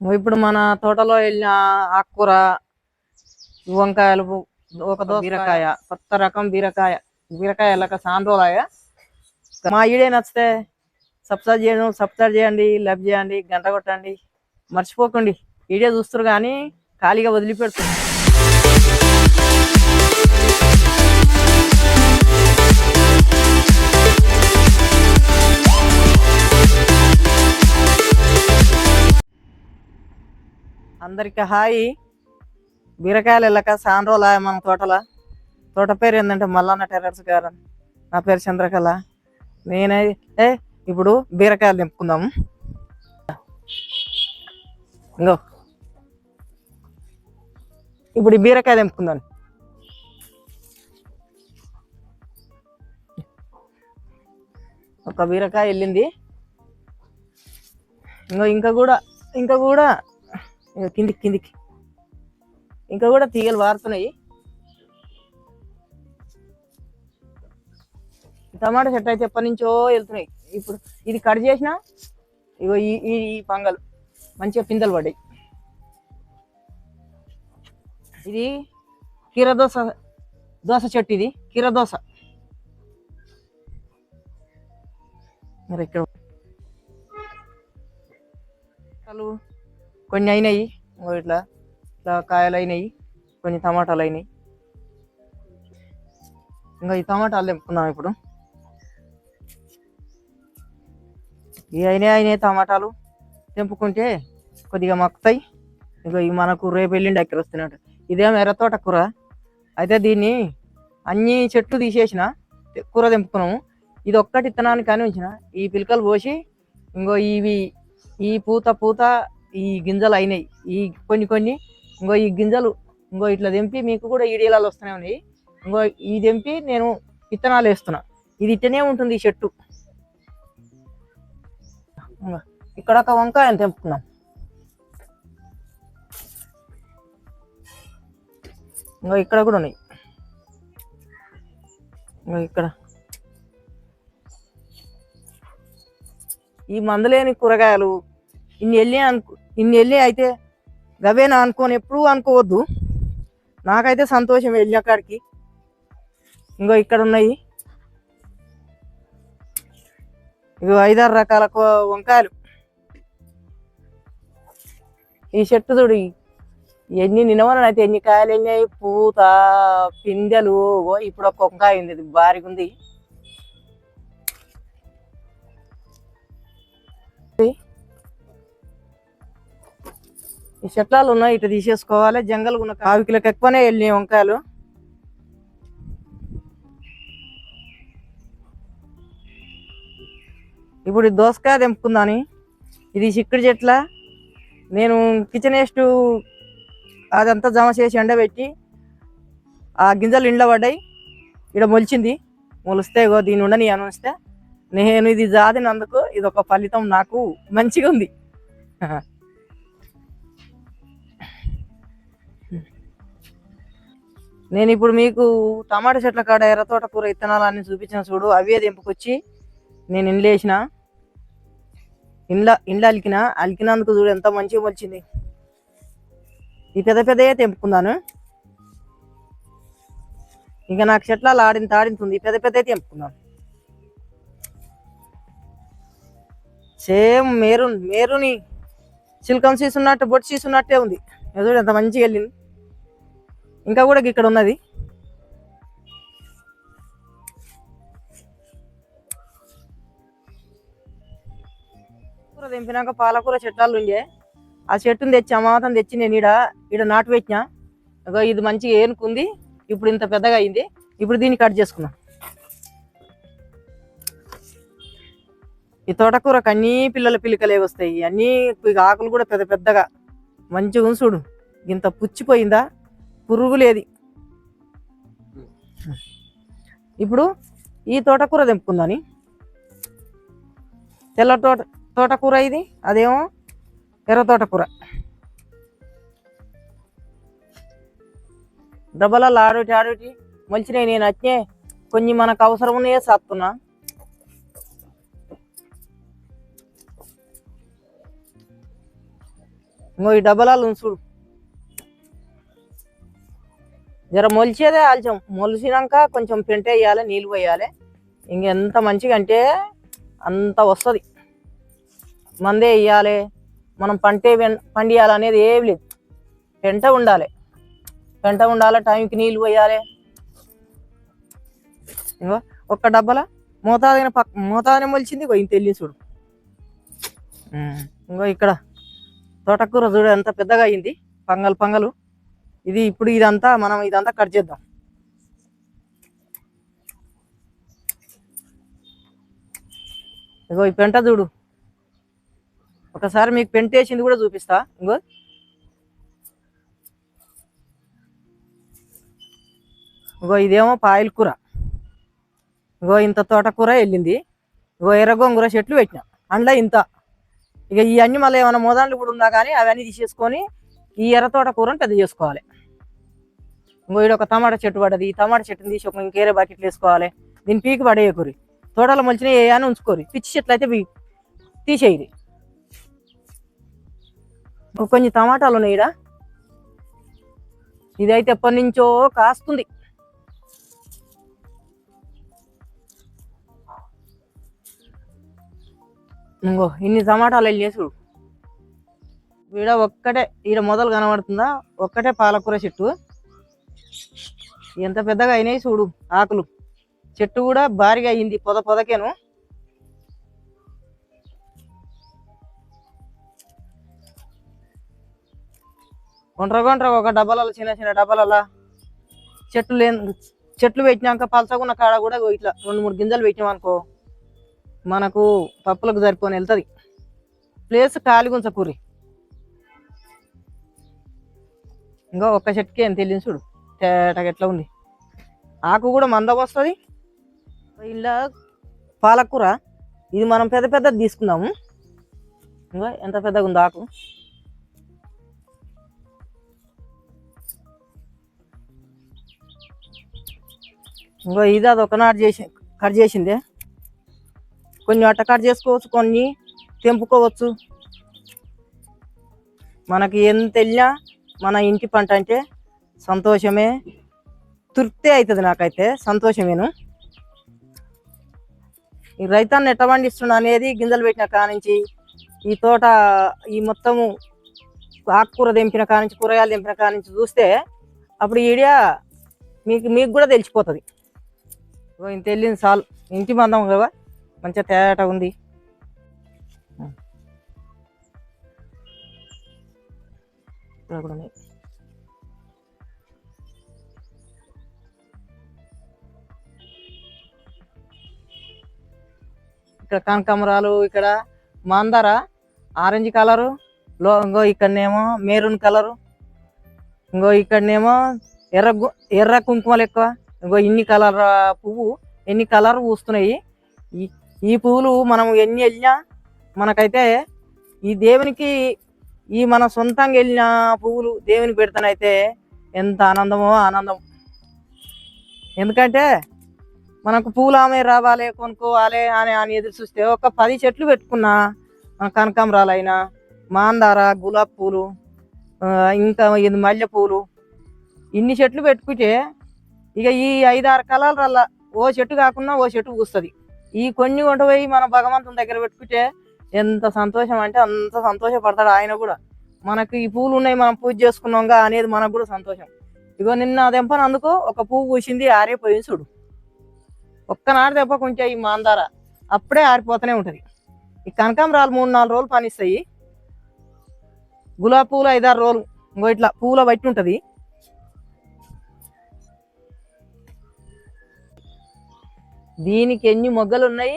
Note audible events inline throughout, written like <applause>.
ఇప్పుడు మన తోటలో వెళ్ళిన ఆకుకూర వంకాయలు ఒక దోస బీరకాయ. కొత్త రకం బీరకాయ. బీరకాయ లెక్క సాండ్రోలాయ మా ఈడే నచ్చితే సబ్స్క్రైబ్ చేయడం సబ్స్క్రైబ్ చేయండి లైక్ చేయండి గంట కొట్టండి. మర్చిపోకండి. వీడియో చూస్తారు కానీ ఖాళీగా వదిలిపెడుతుంది అందరికి హాయ్. బీరకాయలు వెళ్ళక సాండ్రోలా మన తోటల. తోట పేరు ఏంటంటే మల్లన్న టెర్రర్స్ గారు. నా పేరు చంద్రకళ. నేనే ఏ ఇప్పుడు బీరకాయలు తెంపుకుందాము ఇంకో ఇప్పుడు ఈ బీరకాయ తెంపుకుందాం ఒక బీరకాయ వెళ్ళింది. ఇంకో ఇంకా కూడా ఇంకా కూడా ఇంకా కిందికి కిందికి. ఇంకా కూడా తీగలు వారుతున్నాయి. టమాటా చెట్టు అయితే ఎప్పటి నుంచో వెళ్తున్నాయి. ఇప్పుడు ఇది కట్ చేసిన ఇగో ఈ ఈ ఈ పంగలు మంచిగా పిందెలు పడ్డాయి. ఇది కీర దోస దోస చెట్టు ఇది కీర దోస. మరి ఇక్కడ కొన్ని అయినాయి. ఇట్లా ఇట్లా కాయలు అయినాయి కొన్ని టమాటాలు అయినాయి ఇంకా ఈ టమాటాలు తెంపుకుందాం ఇప్పుడు. ఈ అయినాయి అయినాయి టమాటాలు తెంపుకుంటే కొద్దిగా మక్కుతాయి. ఇంకా ఈ మనకు రేపు వెళ్ళిండి అక్కడ వస్తున్నట్టు. ఇదేమో ఎర్రతోట కూర అయితే దీన్ని అన్ని చెట్లు తీసేసిన కూర తెంపుకున్నాము. ఇది ఒక్కటి ఇత్తనానికి కానీ ఉంచిన. ఈ పిలకలు పోసి ఇంకో ఇవి ఈ పూత పూత ఈ గింజలు అయినాయి. ఈ కొన్ని కొన్ని ఇంకో ఈ గింజలు ఇంకో ఇట్లా తెంపి మీకు కూడా ఈడేలాలు వస్తూనే ఉన్నాయి ఇంకో ఈ తెంపి నేను విత్తనాలు వేస్తున్నా. ఇది ఇట్టనే ఉంటుంది ఈ చెట్టు. ఇక్కడ ఒక వంకాయని తెంపుకున్నాం ఇంకా ఇక్కడ కూడా ఉన్నాయి. ఇంకా ఇక్కడ. ఈ మందులేని కూరగాయలు ఇన్ని వెళ్ళి అనుకో ఇన్ని వెళ్ళి అయితే గవేనా అనుకోని ఎప్పుడూ అనుకోవద్దు. నాకైతే సంతోషం వెళ్ళిన కాడికి. ఇంకో ఇక్కడ ఉన్నాయి. ఇవి ఐదారు రకాల వంకాయలు. ఈ చెట్టు చూడు ఎన్ని నిలవనని అయితే ఎన్ని కాయలు ఎన్ని పూత పిందెలు ఓ ఇప్పుడు ఒక వంకాయ ఉంది భారీగా ఉంది. ఈ చెట్లాలు ఉన్నాయి ఇటు తీసేసుకోవాలి. జంగల్ ఉన్న కావికిలకు ఎక్కువనే వెళ్ళినాయి వంకాయలు. ఇప్పుడు దోసకాయ తెంపుకుందాని. ఇది చిక్కుడు చెట్ల. నేను కిచెన్ వేస్ట్ అదంతా జమ చేసి ఎండబెట్టి ఆ గింజలు ఇండ్ల పడ్డాయి. ఇక్కడ మొలిచింది. మొలిస్తే దీని ఉండని అని వస్తే నేను ఇది జాదినందుకు ఇది ఒక ఫలితం నాకు మంచిగా ఉంది <laughs> నేను ఇప్పుడు మీకు టమాటా చెట్ల కాడ ఎర్ర కూర విత్తనాలన్నీ చూపించిన చూడు అవే తెంపుకొచ్చి నేను ఇండ్లు వేసిన. ఇండ్ల ఇండ్ల అలికిన అలికినందుకు చూడు ఎంత మంచిగా వచ్చింది ఈ పెద్ద పెద్దయే తెంపుకున్నాను ఇంకా నాకు చెట్ల ఆడింది తాడింది పెద్ద పెద్ద తెంపుకున్నాను సేమ్ మేరున్ మేరుని సిల్కమ్ సీస్ ఉన్నట్టు బొట్టు సీస్ ఉన్నట్టే ఉంది ఏదో ఎంత మంచిగా వెళ్ళింది. ఇంకా కూడా ఇక్కడ ఉన్నది. కూర తెంపినాక పాలకూర చెట్టాలు ఉండే. ఆ చెట్టుని తెచ్చి అమాతం తెచ్చి నేను ఈడ ఈడ నాటు పెట్టినా. ఇది మంచిగా ఏనుకుంది. ఇప్పుడు ఇంత పెద్దగా అయింది. ఇప్పుడు దీన్ని కట్ చేసుకున్నాం ఈ తోటకూరకు అన్ని పిల్లల పిల్లకలే వస్తాయి. అన్ని ఇక ఆకులు కూడా పెద్ద పెద్దగా. మంచిగా చూడు. ఇంత పుచ్చిపోయిందా? పురుగు లేది ఇప్పుడు ఈ తోటకూర తెంపుకుందాని తెల్ల తోట తోటకూర ఇది అదేమో ఎర్ర తోటకూర. డబ్బలలో ఆడోటి ఆడోటి మంచిగా నేను వచ్చే కొన్ని మనకు అవసరం ఉన్నాయే సాత్తున్నా. ఇంకో ఈ డబ్బలాలు చూడు జర మొలిచేదే ఆల్చం. మొలిసినాక కొంచెం పెంట వేయాలి నీళ్ళు పోయాలి. ఇంకెంత మంచిగా అంటే అంత వస్తుంది. మందే వేయాలి. మనం పంటే పండియాలనేది ఏం లేదు. పెంట ఉండాలి. పెంట ఉండాలి టైంకి నీళ్ళు పోయాలి. ఇంకో ఒక్క డబ్బాల మోతాదైన పక్క మోతాదనే మొలిచింది ఇంకో ఇంత వెళ్ళి చూడు. ఇంకో ఇక్కడ తోటకూర చూడు ఎంత పెద్దగా అయింది. పంగలు పంగలు. ఇది ఇప్పుడు ఇదంతా మనం ఇదంతా కట్ చేద్దాం. ఇగో ఈ పెంట చూడు. ఒకసారి మీకు పెంట వేసింది కూడా చూపిస్తా. ఇంకో ఇగో ఇదేమో పాయల కూర. ఇగో ఇంత తోటకూర వెళ్ళింది. ఇగో ఎర్రగొంగూర చెట్లు పెట్టిన. అందులో ఇంత. ఇక ఇవన్నీ మళ్ళీ ఏమైనా మోదాండ్లు కూడా ఉందా కానీ అవన్నీ తీసేసుకొని ఈ ఎర్ర తోటకూరను పెద్ద చేసుకోవాలి. ఇంకో ఈడ ఒక టమాటా చెట్టు పడది. ఈ టమాటా చెట్టుని తీసి ఒక ఇంకేరే బకెట్లు వేసుకోవాలి. దీని పీకి పడేయకూరి తోటలు మంచిగా ఏ అని ఉంచుకోరి. పిచ్చి చెట్లు అయితే పీ కొన్ని టమాటాలు ఉన్నాయి ఈడ. ఇదైతే ఎప్పటి నుంచో కాస్తుంది. ఇంకో ఇన్ని టమాటాలు వెళ్ళి చేసుడు ఈడ ఒక్కటే ఈడ మొదలు కనబడుతుందా? ఒక్కటే పాలకూర చెట్టు. ఎంత పెద్దగా అయినాయి చూడు ఆకులు. చెట్టు కూడా భారీగా అయింది పొద పొదకేను. గుండ్ర గుండ్ర ఒక డబ్బాలలో చిన్న చిన్న డబ్బాలలో చెట్లు లేని చెట్లు పెట్టినాక పలసగున్న కాడ కూడా ఇట్లా రెండు మూడు గింజలు పెట్టినాం అనుకో మనకు పప్పులకు సరిపోని వెళ్తుంది. ప్లేస్ ఖాళీ ఇంకా ఒక్క చెట్టుకి ఎంత వెళ్ళింది చూడు. తేటగా ఎట్లా ఉంది? ఆకు కూడా మందకు వస్తుంది ఇలా పాలకూర ఇది మనం పెద్ద పెద్దది తీసుకుందాము. ఇంకా ఎంత పెద్దగా ఉంది ఆకు. ఇంకో ఇది అది ఒకనాడు చేసి కట్ చేసిందే. కొన్ని అట్ట కట్ చేసుకోవచ్చు కొన్ని తెంపుకోవచ్చు. మనకి ఎంత వెళ్ళినా మన ఇంటి పంట అంటే సంతోషమే. తృప్తి అవుతుంది నాకైతే సంతోషమేను. ఈ రైతాన్ని ఎట్ట పండిస్తున్నా అనేది గింజలు పెట్టిన కానించి ఈ తోట ఈ మొత్తము ఆకుకూర దింపిన కానించి కూరగాయలు దింపిన కానించి చూస్తే అప్పుడు ఈడియా మీకు మీకు కూడా తెలిసిపోతుంది. ఇంత వెళ్ళింది చాలు. ఇంటి మందం కదా మంచిగా తేట ఉంది. ఇక్కడ కూడా ఉన్నాయి. ఇక్కడ కనకాంబరాలు ఇక్కడ మందార ఆరెంజ్ కలరు లో ఇంకో ఇక్కడనేమో మెరూన్ కలరు ఇంకో ఇక్కడనేమో ఎర్ర ఎర్ర కుంకుమలు ఎక్కువ ఇంకో ఇన్ని కలర్ పువ్వు ఎన్ని కలర్ పూస్తున్నాయి. ఈ ఈ పువ్వులు మనం ఎన్ని వెళ్ళినా మనకైతే ఈ దేవునికి ఈ మన సొంతంగా వెళ్ళిన పువ్వులు దేవునికి పెడతానైతే ఎంత ఆనందమో ఆనందం. ఎందుకంటే మనకు పూలామే రావాలి కొనుక్కోవాలి అని అని ఎదురు చూస్తే ఒక పది చెట్లు పెట్టుకున్నా కనకాంబరాలైనా మాందార గులాబ్ పూలు ఇంకా ఇది మల్లె పూలు ఇన్ని చెట్లు పెట్టుకుంటే ఇక ఈ ఐదారు రల్ల ఓ చెట్టు కాకుండా ఓ చెట్టు పూస్తుంది. ఈ కొన్ని కొంట పోయి మన భగవంతుని దగ్గర పెట్టుకుంటే ఎంత సంతోషం అంటే అంత సంతోషపడతాడు ఆయన కూడా. మనకు ఈ పూలు ఉన్నాయి మనం పూజ చేసుకున్నాంగా అనేది మనకు కూడా సంతోషం. ఇగో నిన్న దెంపని అందుకో ఒక పువ్వు పూసింది ఆరిపోయింది చూడు. ఒక్కనాడు దెబ్బ కొంచెం ఈ మాందార అప్పుడే ఆరిపోతూనే ఉంటుంది. ఈ కనకాంబరాలు మూడు నాలుగు రోజులు పనిస్తాయి. గులాబీ పూలు ఐదారు రోజులు ఇంకో ఇట్లా పూల బట్టి ఉంటుంది. దీనికి ఎన్ని మొగ్గలు ఉన్నాయి?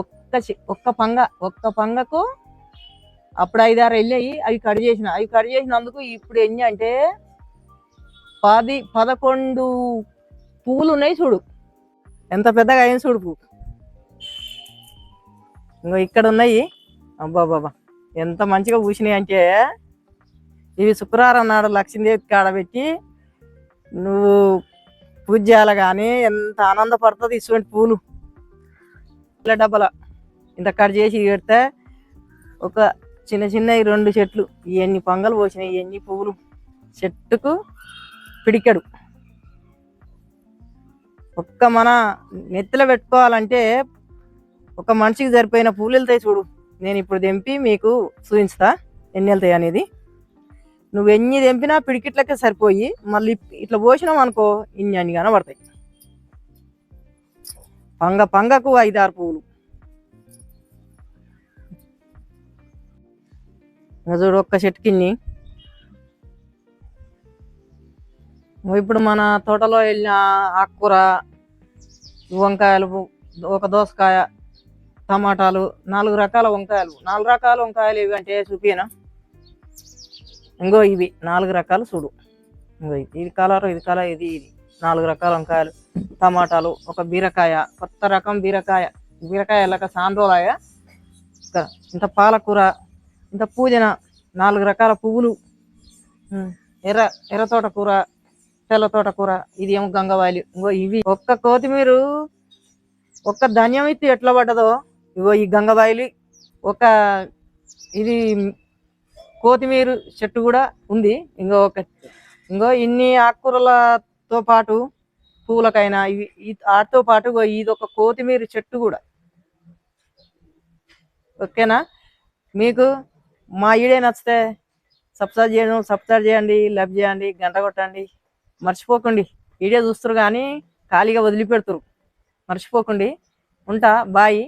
ఒక్క ఒక్క పంగ ఒక్క పంగకు అప్పుడు ఐదారు వెళ్ళాయి అవి కట్ చేసిన అవి కట్ చేసినందుకు ఇప్పుడు ఎన్ని అంటే పది పదకొండు పూలు ఉన్నాయి చూడు. ఎంత పెద్దగా అయింది చూడు పువ్వు. ఇంకో ఇక్కడ ఉన్నాయి. అబ్బా బాబా ఎంత మంచిగా పూసినాయి అంటే ఇవి శుక్రవారం నాడు లక్ష్మీదేవి కాడ పెట్టి నువ్వు పూజ చేయాలి కానీ ఎంత ఆనందపడుతుంది ఇటువంటి పూలు. ఇలా డబ్బల ఇంత కట్ చేసి పెడితే ఒక చిన్న చిన్నవి రెండు చెట్లు ఎన్ని పొంగలు పోసినాయి ఎన్ని పువ్వులు. చెట్టుకు పిడికెడు. ఒక్క మన నెత్తిలో పెట్టుకోవాలంటే ఒక మనిషికి సరిపోయిన పూలు వెళ్తాయి చూడు. నేను ఇప్పుడు తెంపి మీకు చూపించుతా ఎన్ని వెళ్తాయి అనేది. నువ్వు ఎన్ని తెంపినా పిడికిట్లకే సరిపోయి మళ్ళీ ఇట్లా పోసినాం అనుకో ఇన్ని అన్ని కనబడతాయి. పంగ పంగకు ఐదారు పువ్వులు చూడు ఒక్క చెట్టుకిన్ని ఇప్పుడు మన తోటలో వెళ్ళిన ఆకుకూర వంకాయలు ఒక దోసకాయ టమాటాలు నాలుగు రకాల వంకాయలు. నాలుగు రకాల వంకాయలు ఇవి అంటే చూపినా ఇంకో ఇవి. నాలుగు రకాలు చూడు. ఇంకో ఇది. కలర్ ఇది కలర్ ఇది ఇది. నాలుగు రకాల వంకాయలు టమాటాలు ఒక బీరకాయ కొత్త రకం బీరకాయ. బీరకాయ లెక్క సాండ్రోలాయ. ఇంకా ఇంత పాలకూర ఇంత పూజన నాలుగు రకాల పువ్వులు. ఎర్ర ఎర్ర తోటకూర తెల్ల తోటకూర ఇది ఏమో గంగవాలి ఇంకో ఇవి. ఒక్క కొత్తిమీర ఒక్క ధాన్యం ఇస్తే ఎట్లా పడ్డదో ఇగో ఈ గంగవాయిలు ఒక ఇది కొత్తిమీర చెట్టు కూడా ఉంది. ఇంకో ఒక ఇంకో ఇన్ని ఆకుకూరలతో పాటు పూలకైనా ఇవి వాటితో పాటు ఇది ఒక కొత్తిమీర చెట్టు కూడా. ఓకేనా? మీకు మా ఈడే నచ్చితే సబ్స్క్రైబ్ చేయడం సబ్స్క్రైబ్ చేయండి లైక్ చేయండి గంట కొట్టండి. మర్చిపోకండి. వీడియో చూస్తారు కానీ ఖాళీగా వదిలిపెడతారు మర్చిపోకండి. ఉంటా బాయ్.